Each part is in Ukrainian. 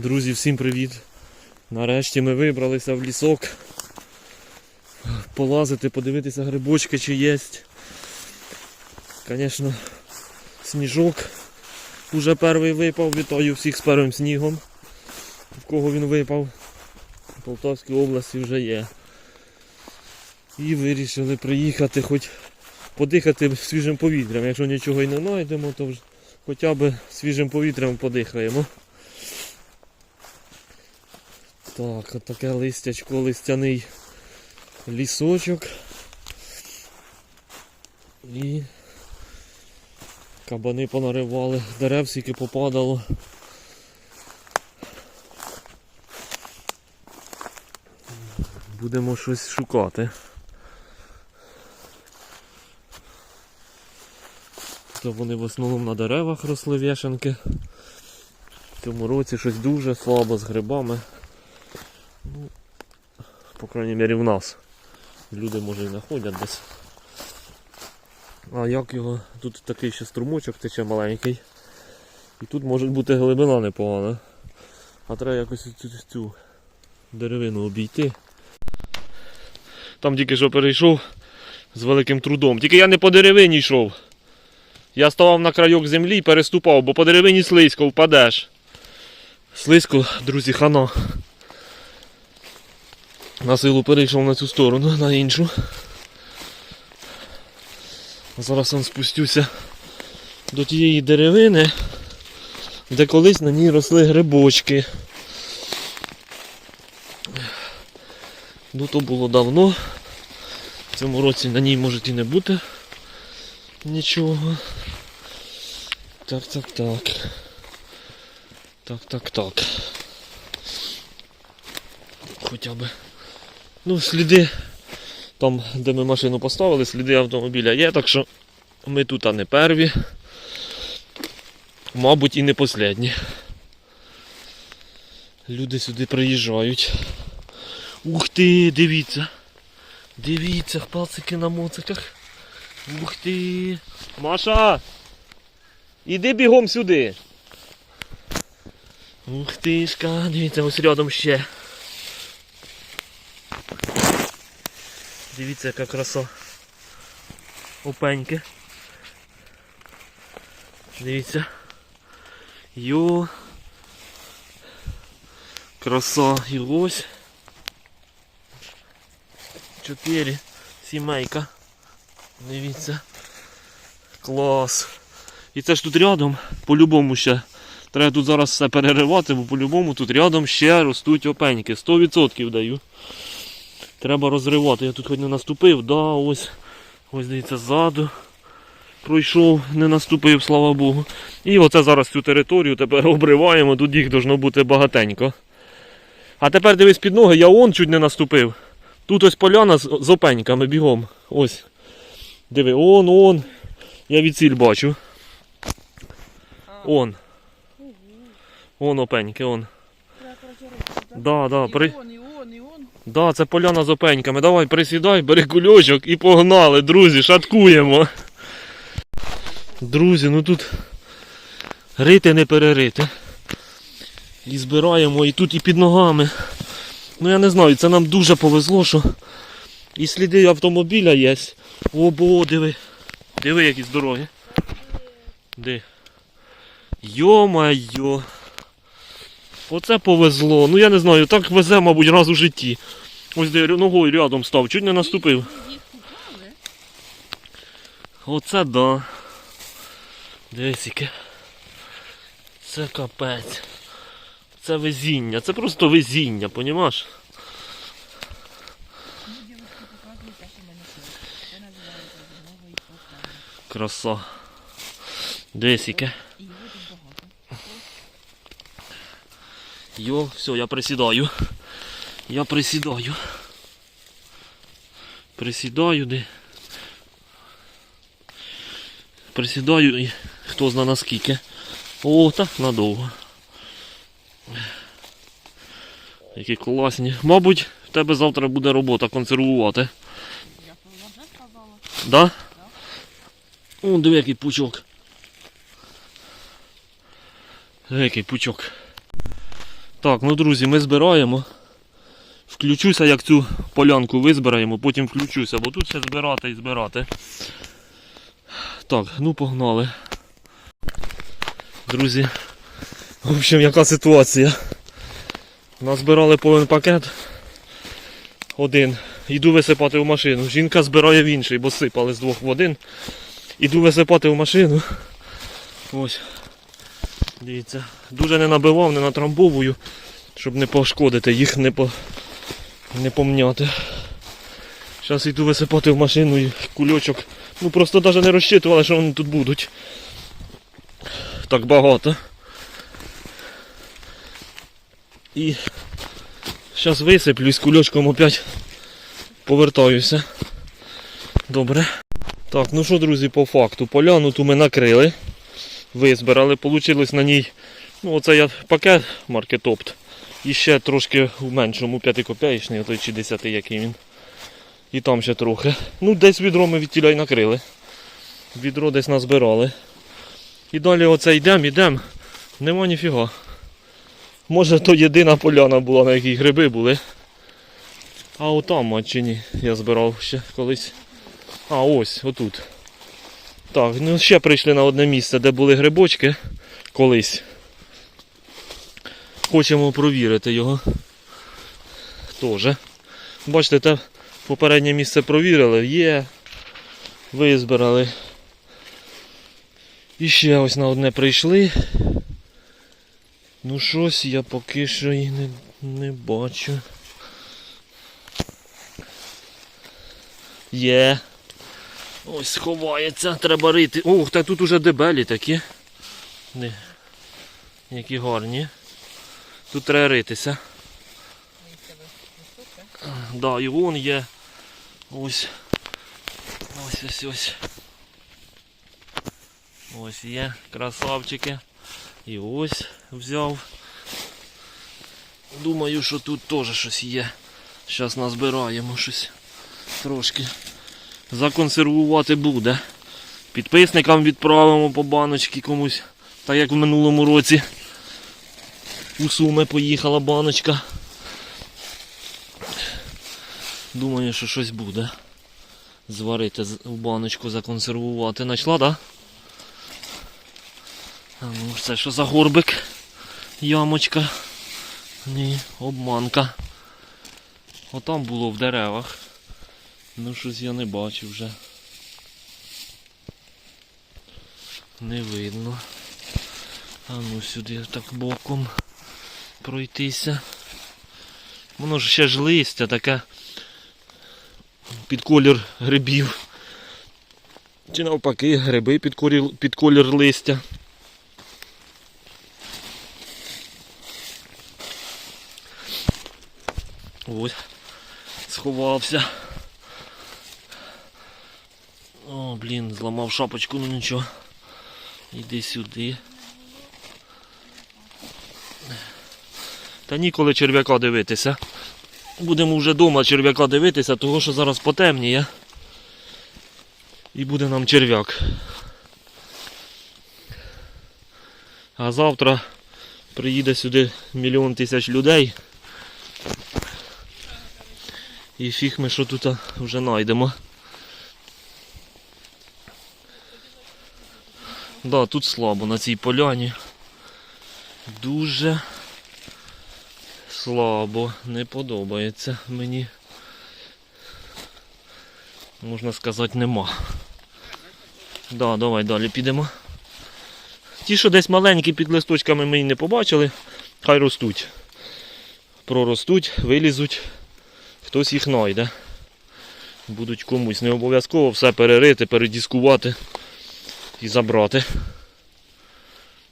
Друзі, всім привіт! Нарешті ми вибралися в лісок. Полазити, подивитися грибочки чи є. Звісно, сніжок уже перший випав. Вітаю всіх з першим снігом. В кого він випав. В Полтавській області вже є. І вирішили приїхати хоч подихати свіжим повітрям. Якщо нічого і не знайдемо, то вже хоча б свіжим повітрям подихаємо. Так, от таке листячко, листяний лісочок. І кабани понаривали, дерев скільки попадало. Будемо щось шукати. То вони в основному на деревах росли вішанки. В цьому році щось дуже слабо з грибами. Крайній мірі в нас. Люди може і знаходять десь. А як його? Тут такий ще струмочок тече маленький. І тут може бути глибина непогана. А треба якось цю, цю деревину обійти. Там тільки що перейшов з великим трудом. Тільки я не по деревині йшов. Я ставав на крайок землі і переступав, бо по деревині слизько впадеш. Слизько, друзі, хана. На силу перейшов на цю сторону, на іншу. Зараз он спустюся до тієї деревини, де колись на ній росли грибочки. Ну то було давно. В цьому році на ній може і не бути нічого. Так, так, так. Так, так, так. Хоча б. Ну, сліди там, де ми машину поставили, сліди автомобіля є, так що ми тут а не перві. Мабуть, і не последні. Люди сюди приїжджають. Ух ти, дивіться. Дивіться, пацики на моциках. Ух ти. Маша! Іди бігом сюди. Ух тишка, дивіться, ось рядом ще. Дивіться, яка краса. Опеньки. Дивіться. Йо. Краса і ось. Чотири. Сімейка. Дивіться. Клас. І це ж тут рядом, по-любому ще. Треба тут зараз все переривати, бо по-любому тут рядом ще ростуть опеньки. 100% даю. Треба розривати. Я тут хоч не наступив, да, ось. Ось дивіться, ззаду. Пройшов, не наступив, слава Богу. І оце зараз цю територію тепер обриваємо, тут їх должно бути багатенько. А тепер дивись під ноги, я он чуть не наступив. Тут ось поляна з, з опеньками бігом. Ось. Диви, он, он. Я від ціль бачу. Он. Он опеньки, он. Да, да, при... І он, і он, і он. Да, це поляна з опеньками. Давай присідай, бери кульочок і погнали, друзі, шаткуємо. Друзі, ну тут рити не перерити. І збираємо і тут і під ногами. Ну я не знаю, це нам дуже повезло, що і сліди автомобіля є. О, бо, диви. Диви, які здорові. Де? Йо-майо. Оце повезло. Ну я не знаю, так везе, мабуть, раз у житті. Ось де ногою рядом став, чуть не наступив. Оце да. Дивись яке. Це капець. Це везіння, це просто везіння, понімаєш? Краса. Дивись яке. І його тут багато. Йо, все, я присідаю. Я присідаю. Присідаю де. Присідаю і хто зна наскільки. О, так надовго. Які класні. Мабуть, в тебе завтра буде робота консервувати. Я вже сказала. Да? О, диви, який пучок. Який пучок. Так, ну друзі, ми збираємо. Включуся, як цю полянку визбираємо, потім включуся, бо тут ще збирати і збирати. Так, ну погнали. Друзі, в общем, яка ситуація? Назбирали повен пакет. Один. Йду висипати в машину. Жінка збирає в інший, бо сипали з двох в один. Іду висипати в машину. Ось. Дивіться. Дуже не набивав, не натрамбовую, щоб не пошкодити, їх не, по... не помняти. Зараз йду висипати в машину і кульочок. Ну просто навіть не розчитували, що вони тут будуть. Так багато. І зараз висиплю з кульочком опять повертаюся. Добре. Так, ну що, друзі, по факту, поляну ту ми накрили, визбирали, получилось на ній, ну оце я пакет маркетопт. І ще трошки в меншому 5 копеечний, а той чи 10 який він. І там ще трохи. Ну, десь відро ми від тіля й накрили. Відро десь назбирали. І далі оце йдемо, йдемо. Нема ніфіга. Може то єдина поляна була, на якій гриби були. А отам, а чи ні, я збирав ще колись. А, ось, отут. Так, ну ще прийшли на одне місце, де були грибочки колись. Хочемо провірити його. Тоже. Бачите, те попереднє місце провірили, є. Визбирали. І ще ось на одне прийшли. Ну щось я поки що і не, не бачу. Є. Ось ховається, треба рити. Ох, та тут уже дебелі такі. Не. Які гарні. Тут треба ритися. Да, і вон є. Ось. Ось ось ось. Ось є, красавчики. І ось взяв. Думаю, що тут теж щось є. Зараз назбираємо щось трошки. Законсервувати буде. Підписникам відправимо по баночці комусь. Так як в минулому році у Суми поїхала баночка. Думаю, що щось буде. Зварити в баночку, законсервувати. Найшла, так? А ну, це що за горбик? Ямочка. Ні, обманка. Отам було в деревах. Ну щось я не бачу вже. Не видно. А ну сюди так боком пройтися. Воно ж ще ж листя таке під колір грибів. Чи навпаки гриби під колір, під колір листя. Ось, сховався. О, блін, зламав шапочку, ну нічого. Іди сюди. Та ніколи черв'яка дивитися. Будемо вже вдома черв'яка дивитися, того що зараз потемніє. І буде нам черв'як. А завтра приїде сюди мільйон тисяч людей. І фіг ми що тут вже знайдемо. Да, тут слабо на цій поляні. Дуже слабо, не подобається мені. Можна сказати, нема. Да, давай далі підемо. Ті, що десь маленькі під листочками ми й не побачили, хай ростуть. Проростуть, вилізуть, хтось їх знайде. Будуть комусь не обов'язково все перерити, передіскувати і забрати.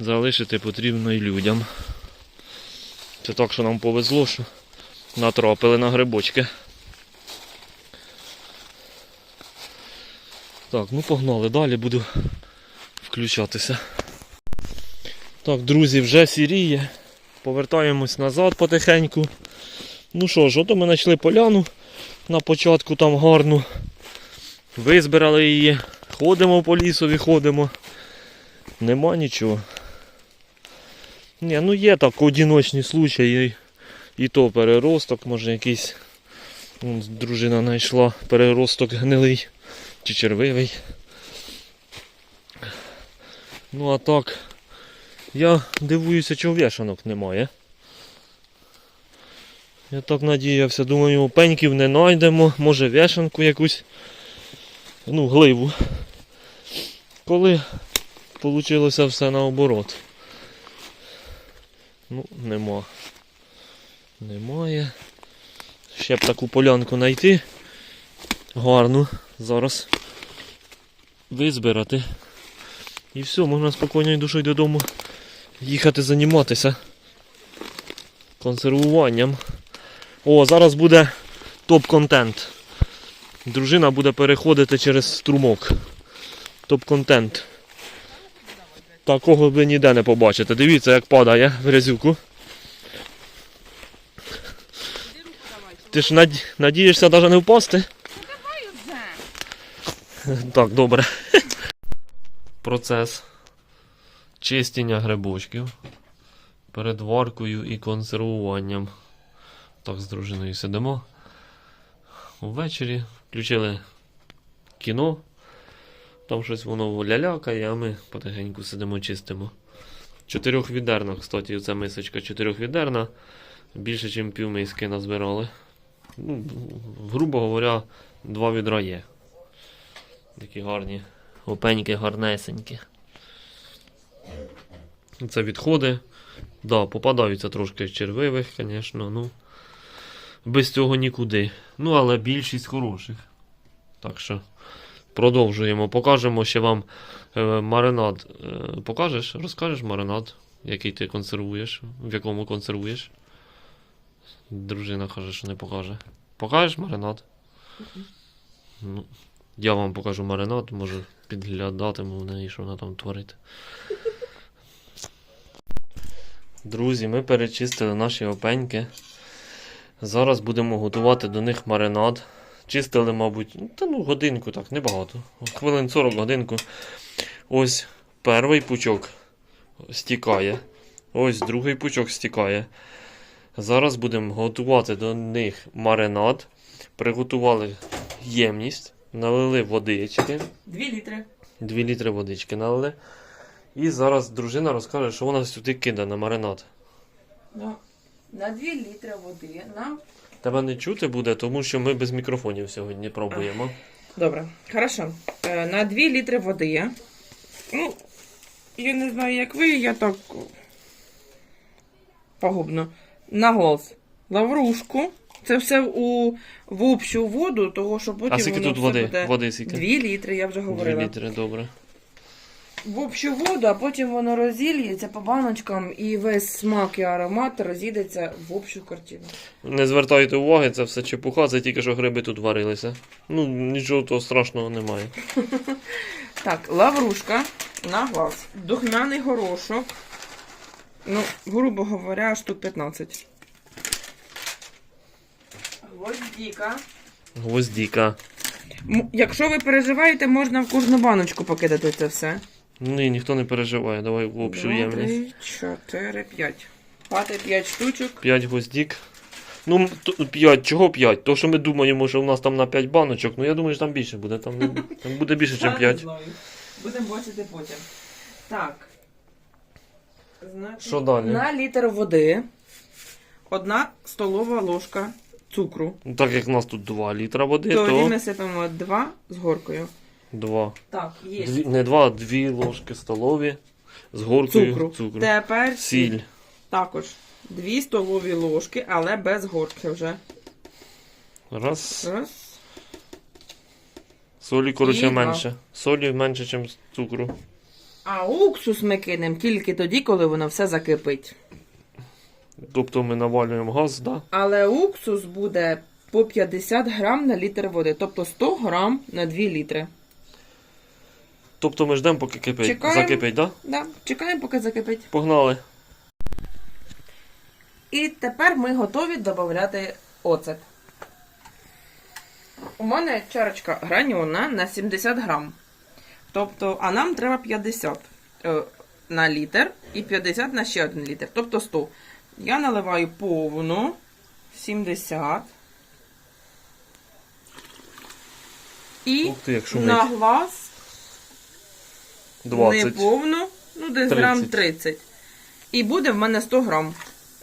Залишити потрібно і людям. Це так, що нам повезло, що натрапили на грибочки. Так, ну погнали, далі буду включатися. Так, друзі, вже сіріє. Повертаємось назад потихеньку. Ну що ж, ото ми знайшли поляну на початку там гарну. Визбирали її. Ходимо по лісові, ходимо. Нема нічого. Ні, ну є так одиночні случаї, і, то переросток, може якийсь. Дружина знайшла переросток гнилий чи червивий. Ну а так, я дивуюся, чого вішанок немає. Я так надіявся, думаю, пеньків не знайдемо, може вішанку якусь, ну, гливу. Коли вийшло все наоборот. Ну, нема. Немає. Ще б таку полянку знайти. Гарну. Зараз визбирати. І все, можна спокійною душою додому їхати займатися консервуванням. О, зараз буде топ-контент. Дружина буде переходити через струмок. Топ-контент. Такого ви ніде не побачите. Дивіться, як падає в грязюку. Ти ж наді... надієшся навіть не впасти? Так, добре. Процес чистіння грибочків перед варкою і консервуванням. Так, з дружиною сидимо. Увечері включили кіно. Там щось воно лялякає, а ми потихеньку сидимо, чистимо. Чотирьохвідерна, кстати, ця мисочка чотирьохвідерна. Більше, ніж півмиски назбирали. Ну, грубо говоря, два відра є. Такі гарні, опеньки, гарнесенькі. Це відходи. Да, попадаються трошки червивих, звісно, ну. Без цього нікуди. Ну, але більшість хороших. Так що продовжуємо. Покажемо ще вам е, маринад. Е, покажеш? Розкажеш маринад, який ти консервуєш, в якому консервуєш. Дружина каже, що не покаже. Покажеш маринад? Ну, я вам покажу маринад, може підглядатиму в неї, що вона там творить. Друзі, ми перечистили наші опеньки. Зараз будемо готувати до них маринад. Чистили, мабуть, ну, та ну годинку, так, небагато. Хвилин 40 годинку. Ось перший пучок стікає. Ось другий пучок стікає. Зараз будемо готувати до них маринад. Приготували ємність, налили водички. Дві літри. 2 літри водички налили. І зараз дружина розкаже, що вона сюди кидає на маринад. На дві літри води нам. Тебе не чути буде, тому що ми без мікрофонів сьогодні пробуємо. Добре, хорошо. Е, На 2 літри води. Ну, я не знаю, як ви, я так пагубно. На голос. Лаврушку. Це все у в общу воду, того що потім А скільки воно тут все води? буде. Води скільки? 2 літри, я вже 2 говорила. літри, добре. В общу воду, а потім воно розільється по баночкам і весь смак і аромат розійдеться в общу картину. Не звертайте уваги, це все чепуха, це тільки що гриби тут варилися. Ну, нічого того страшного немає. Так, лаврушка на глаз. Духмяний горошок. Ну, грубо говоря, штук 15. Гвоздіка. Гвоздіка. М- Якщо ви переживаєте, можна в кожну баночку покидати це все. Ні, ніхто не переживає, давай в общу ємність. Три, чотири, п'ять. Хвати 5 штучок. 5 гвоздік. Ну, 5, чого 5? То, що ми думаємо, що у нас там на 5 баночок, ну я думаю, що там більше буде. Там, не- там буде більше, ніж не 5. знаю. Будемо бачити потім. Так. Значить, Що далі? На літр води одна столова ложка цукру. Ну, Так як у нас тут 2 літра води, Тоді то ми сипемо два з горкою. 2. Так, є. Дві, не 2, а 2 ложки столові з горкою Цукру. цукру. Тепер Сіль. Також дві столові ложки, але без горки вже. Раз. Раз. Солі, коротше, І два. менше. Солі менше, ніж цукру. А уксус ми кинемо тільки тоді, коли воно все закипить. Тобто ми навалюємо газ, да? Але уксус буде по 50 грам на літр води, тобто 100 грам на 2 літри. Тобто ми ждемо, поки кипить. Чекаємо. Закипить, да? Да, чекаємо, поки закипить. Погнали. І тепер ми готові додати оцет. У мене чарочка граньона на 70 грам. Тобто, а нам треба 50. Е, на літр і 50 на ще один літр, тобто 100. Я наливаю повну 70. І Ух ти, як шумить. на глаз 20. не повну, ну десь 30. грам 30. І буде в мене 100 грам.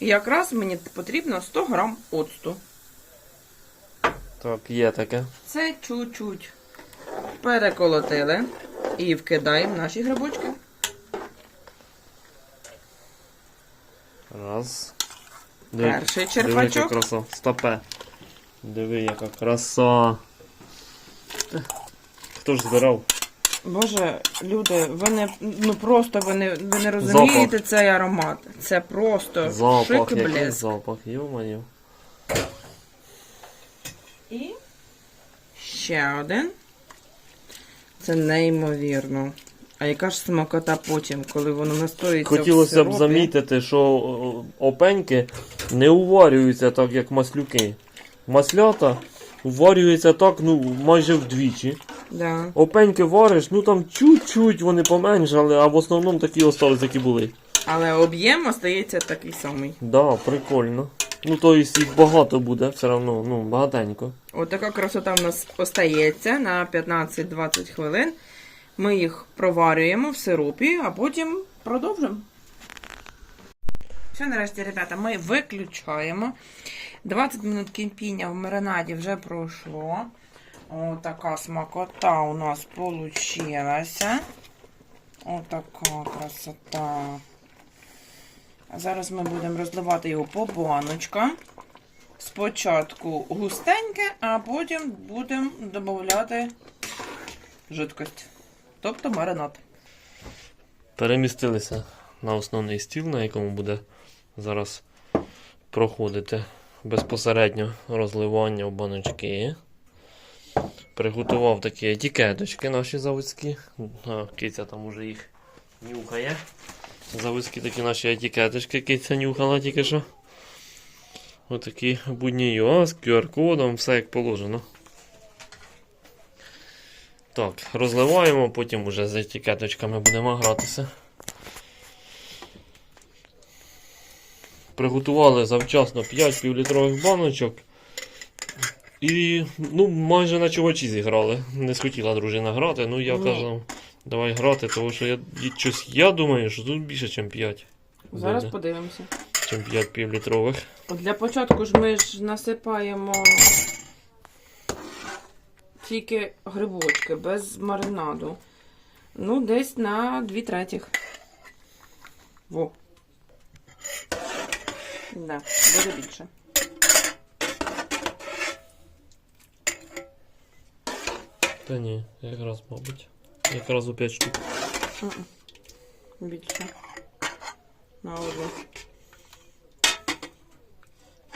І якраз мені потрібно 100 грам оцту. Так, є таке. Це чуть-чуть переколотили і вкидаємо наші грибочки. Раз. Перший Диви, яка краса. Стопе. Диви, яка краса. Хто ж збирав? Боже, люди, ви не ну просто ви не, ви не розумієте цей аромат. Це просто Запах, шик і який блеск. запах, йо-моє. І ще один. Це неймовірно. А яка ж смакота потім, коли воно настоїться в Хотілося б сиропі? замітити, що о, опеньки не уварюються так, як маслюки. Маслята уварюються так, ну, майже вдвічі. Да. Опеньки вариш, ну там чуть-чуть вони поменшали, а в основному такі остались, які були. Але об'єм остається такий самий. Да, прикольно. Ну, то есть їх багато буде, все одно, ну, багатенько. От така красота в нас остається на 15-20 хвилин. Ми їх проварюємо в сиропі, а потім продовжимо. Все, нарешті, ребята, ми виключаємо. 20 минут кипіння в маринаді вже пройшло. Отака смакота у нас получилася. Отака красота. Зараз ми будемо розливати його по баночкам. Спочатку густеньке, а потім будемо додати жидкость. Тобто маринад. Перемістилися на основний стіл, на якому буде зараз проходити безпосередньо розливання в баночки. Приготував такі етикеточки наші заводські. Киця там уже їх нюхає. Заводські такі наші етикеточки, киця нюхала тільки що. Отакі будні ЮА з QR-кодом, все як положено. Так, розливаємо, потім уже з етикеточками будемо гратися. Приготували завчасно 5 півлітрових баночок. І ну, майже на чувачі зіграли. Не схотіла дружина грати, ну я Ні. казав, давай грати, тому що я, щось, я думаю, що тут більше, ніж 5. Зараз Буде. подивимося. Чим 5 півлітрових. От Для початку ж ми ж насипаємо тільки грибочки без маринаду. Ну, десь на 2 третіх. Во. Да, буде більше. Та ні, якраз, мабуть. Якраз у 5 штук. Мгм. Більше. На одну.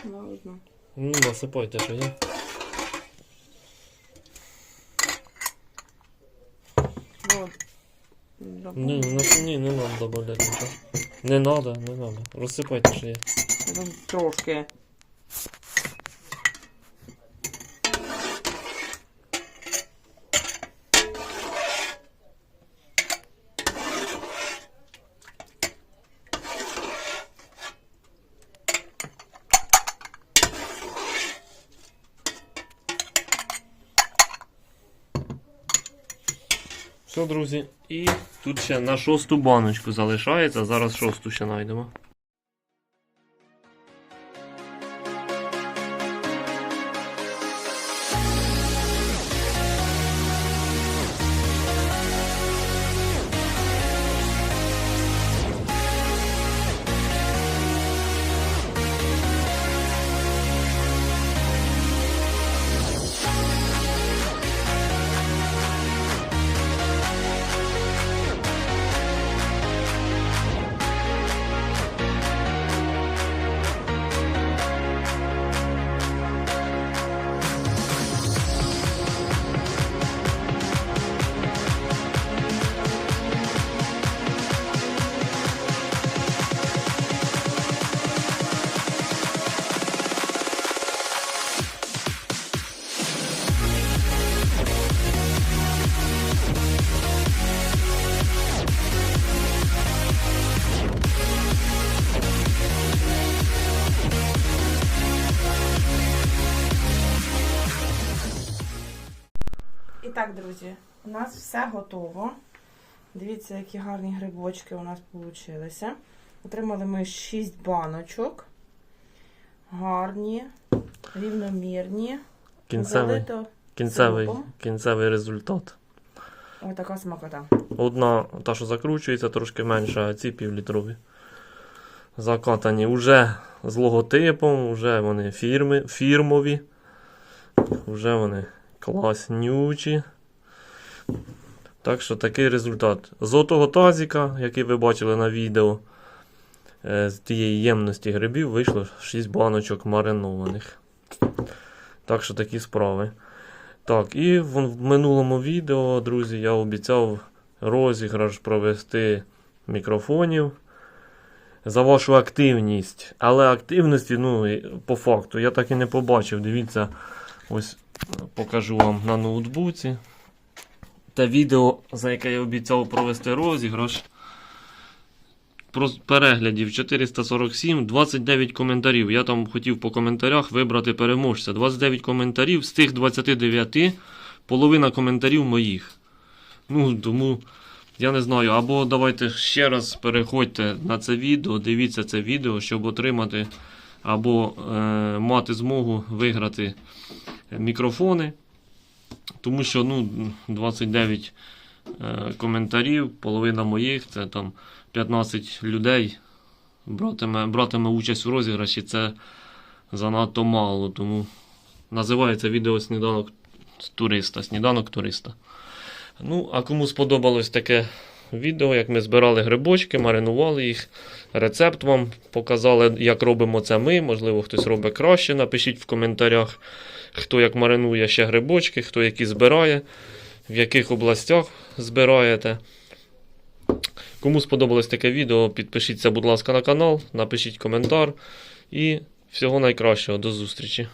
На одну. Ну, насипайте, є. Вот. Ні, ну, ні, не треба додавати нічого. Не треба, не треба. Розсипайте, що є. Трошки. Все, друзі. І тут ще на шосту баночку залишається. Зараз шосту ще знайдемо. Друзі, у нас все готово. Дивіться, які гарні грибочки у нас вийшли. Отримали ми 6 баночок. Гарні, рівномірні. Кінцевий, кінцевий, кінцевий результат. Ось така смакота. Одна, та, що закручується, трошки менша, а ці півлітрові. Закатані вже з логотипом, вже вони фірми, фірмові. Вже вони класнючі. Так що такий результат. З отого тазіка, який ви бачили на відео, е, з тієї ємності грибів вийшло 6 баночок маринованих. Так що такі справи. Так, і в, в минулому відео, друзі, я обіцяв розіграш провести мікрофонів за вашу активність. Але активності, ну, по факту, я так і не побачив. Дивіться, ось е, покажу вам на ноутбуці. Те відео, за яке я обіцяв провести розіграш. Про переглядів 447, 29 коментарів. Я там хотів по коментарях вибрати переможця. 29 коментарів, з тих 29 половина коментарів моїх. Ну, тому я не знаю. Або давайте ще раз переходьте на це відео, дивіться це відео, щоб отримати або е, мати змогу виграти мікрофони. Тому що ну, 29 е, коментарів, половина моїх, це там 15 людей братиме, братиме участь у розіграші. Це занадто мало. Тому називається відео сніданок туриста. Сніданок туриста. Ну, а кому сподобалось таке відео, як ми збирали грибочки, маринували їх. Рецепт вам показали, як робимо це ми. Можливо, хтось робить краще. Напишіть в коментарях, хто як маринує ще грибочки, хто які збирає, в яких областях збираєте. Кому сподобалось таке відео, підпишіться, будь ласка, на канал, напишіть коментар. І всього найкращого. До зустрічі!